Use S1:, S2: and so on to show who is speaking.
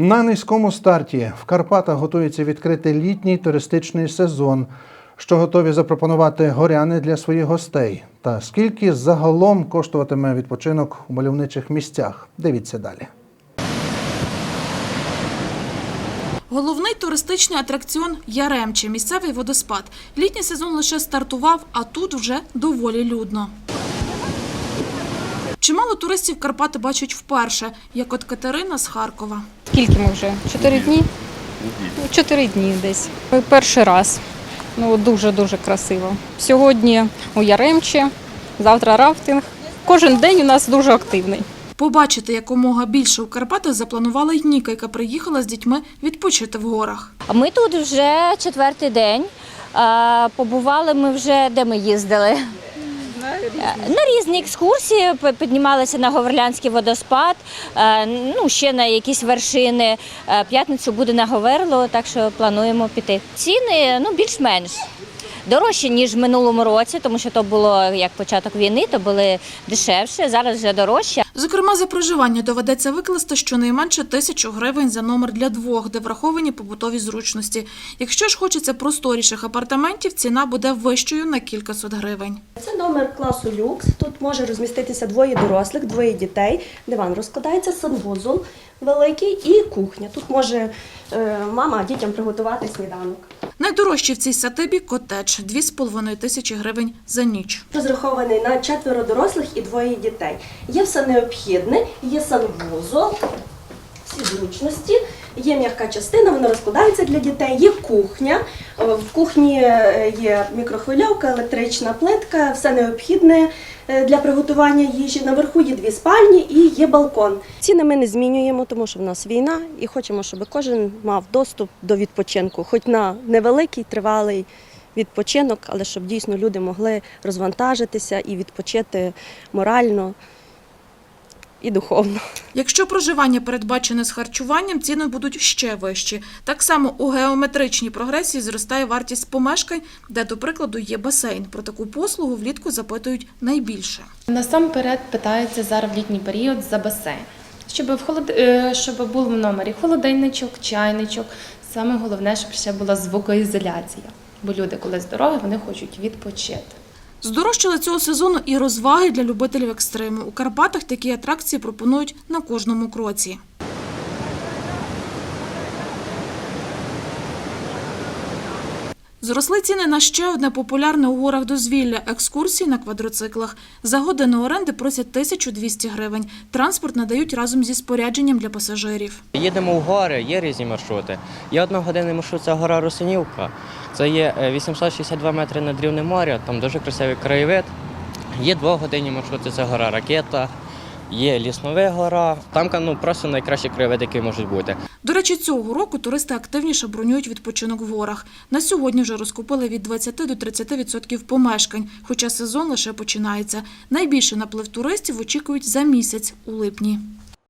S1: На низькому старті в Карпатах готується відкрити літній туристичний сезон, що готові запропонувати горяни для своїх гостей. Та скільки загалом коштуватиме відпочинок у мальовничих місцях? Дивіться далі.
S2: Головний туристичний атракціон Яремче, місцевий водоспад. Літній сезон лише стартував, а тут вже доволі людно. Чимало туристів Карпати бачать вперше, як от Катерина з Харкова.
S3: Скільки ми вже? Чотири дні? Чотири дні десь. Ми Перший раз. Ну, дуже-дуже красиво. Сьогодні у Яремчі, завтра рафтинг. Кожен день у нас дуже активний.
S2: Побачити якомога більше у Карпатах запланувала й Ніка, яка приїхала з дітьми відпочити в горах.
S4: А Ми тут вже четвертий день. Побували ми вже, де ми їздили? На різні екскурсії піднімалися на Говерлянський водоспад, е, ну ще на якісь вершини. Е, П'ятницю буде на Говерло, так що плануємо піти. Ціни ну більш-менш дорожчі ніж в минулому році, тому що то було як початок війни, то були дешевше. Зараз вже дорожче.
S2: Зокрема, за проживання доведеться викласти щонайменше тисячу гривень за номер для двох, де враховані побутові зручності. Якщо ж хочеться просторіших апартаментів, ціна буде вищою на кількасот гривень.
S5: Це номер класу люкс. Тут може розміститися двоє дорослих, двоє дітей. Диван розкладається, санвузол великий і кухня. Тут може е, мама дітям приготувати сніданок.
S2: Найдорожчий в цій сатибі котедж – 2,5 тисячі гривень за ніч.
S5: Розрахований на четверо дорослих і двоє дітей. Є все необхідне, є санвузол, всі зручності. Є м'яка частина, вона розкладається для дітей. Є кухня. Е, В кухні е, є мікрохвильовка, електрична плитка, все необхідне е, для приготування їжі. Наверху є дві спальні і є балкон. Ціни ми не змінюємо, тому що в нас війна, і хочемо, щоб кожен мав доступ до відпочинку, хоч на невеликий тривалий відпочинок, але щоб дійсно люди могли розвантажитися і відпочити морально і духовно.
S2: Якщо проживання передбачене з харчуванням, ціни будуть ще вищі. Так само у геометричній прогресії зростає вартість помешкань, де, до прикладу, є басейн. Про таку послугу влітку запитують найбільше.
S6: Насамперед питаються зараз в літній період за басейн. Щоб в холод... е, щоб був в номері холодильничок, чайничок. Саме головне, щоб ще була звукоізоляція. Бо люди, коли здорові, вони хочуть відпочити.
S2: Здорожчали цього сезону і розваги для любителів екстриму. У Карпатах такі атракції пропонують на кожному кроці. Зросли ціни на ще одне популярне у горах дозвілля – екскурсії на квадроциклах. За годину оренди просять 1200 гривень. Транспорт надають разом зі спорядженням для пасажирів.
S7: Їдемо в гори, є різні маршрути. Є одногодинний маршрут, це гора Русинівка. Це є е, 862 метри над рівнем моря, там дуже красивий краєвид. Є двогодинні маршрути, це гора Ракета, є Ліснове гора. Там ну, просто найкращі краєвиди, які можуть бути.
S2: До речі, цього року туристи активніше бронюють відпочинок в горах. На сьогодні вже розкупили від 20 до 30% помешкань, хоча сезон лише починається. Найбільше наплив туристів очікують за місяць у липні.